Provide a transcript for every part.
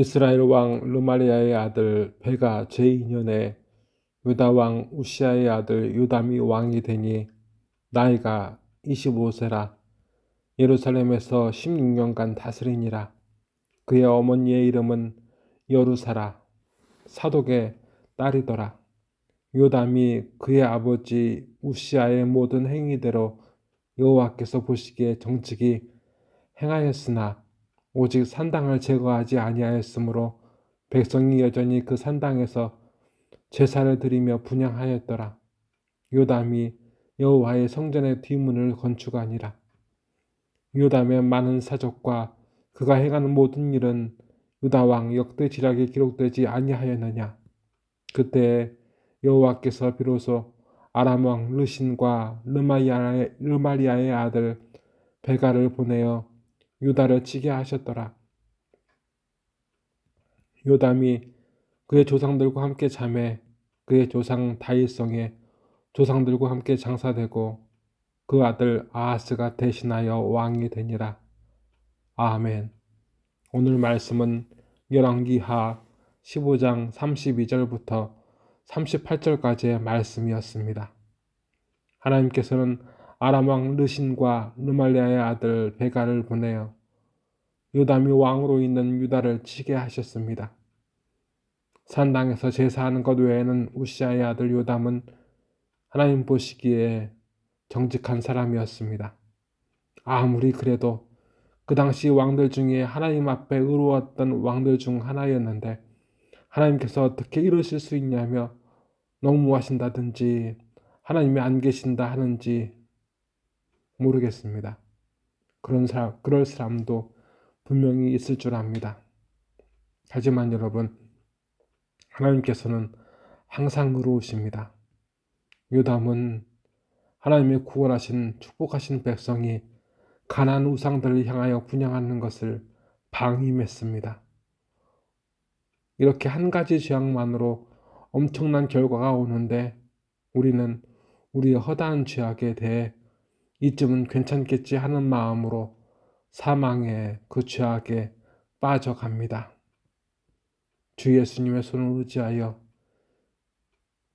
이스라엘 왕 르마리아의 아들 베가 제2년에 유다 왕 우시아의 아들 요담이 왕이 되니 나이가 25세라. 예루살렘에서 16년간 다스리니라. 그의 어머니의 이름은 여루사라. 사독의 딸이더라. 요담이 그의 아버지 우시아의 모든 행위대로 여호와께서 보시기에 정직이 행하였으나 오직 산당을 제거하지 아니하였으므로 백성이 여전히 그 산당에서 제사를 드리며 분양하였더라. 요담이 여호와의 성전의 뒷문을 건축하니라. 요담의 많은 사적과 그가 행하는 모든 일은 유다 왕 역대 지략에 기록되지 아니하였느냐. 그때 여호와께서 비로소 아람 왕 르신과 르마리아의 아들 베가를 보내어 유다를 치게 하셨더라. 요담이 그의 조상들과 함께 잠에 그의 조상 다윗성에 조상들과 함께 장사되고 그 아들 아하스가 대신하여 왕이 되니라. 아멘. 오늘 말씀은 열왕기하 15장 32절부터 38절까지의 말씀이었습니다. 하나님께서는 아람왕 르신과 르말리아의 아들 베가를 보내어 요담이 왕으로 있는 유다를 치게 하셨습니다. 산당에서 제사하는 것 외에는 우시아의 아들 요담은 하나님 보시기에 정직한 사람이었습니다. 아무리 그래도 그 당시 왕들 중에 하나님 앞에 의로웠던 왕들 중 하나였는데 하나님께서 어떻게 이러실 수 있냐며 너무하신다든지 하나님이 안 계신다 하는지 모르겠습니다. 그런 사람, 그럴 사람도 분명히 있을 줄 압니다. 하지만 여러분, 하나님께서는 항상 의로우십니다. 요담은 하나님의 구원하신 축복하신 백성이 가난 우상들을 향하여 분양하는 것을 방임했습니다. 이렇게 한 가지 죄악만으로 엄청난 결과가 오는데 우리는 우리의 허다한 죄악에 대해 이쯤은 괜찮겠지 하는 마음으로 사망의 그 죄악에 빠져갑니다. 주 예수님의 손을 의지하여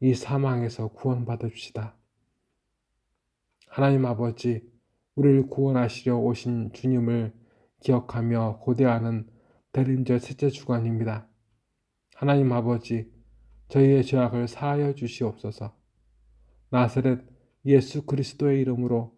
이 사망에서 구원받읍시다. 하나님 아버지, 우리를 구원하시려 오신 주님을 기억하며 고대하는 대림절 셋째 주간입니다. 하나님 아버지, 저희의 죄악을 사하여 주시옵소서. 나사렛 예수 그리스도의 이름으로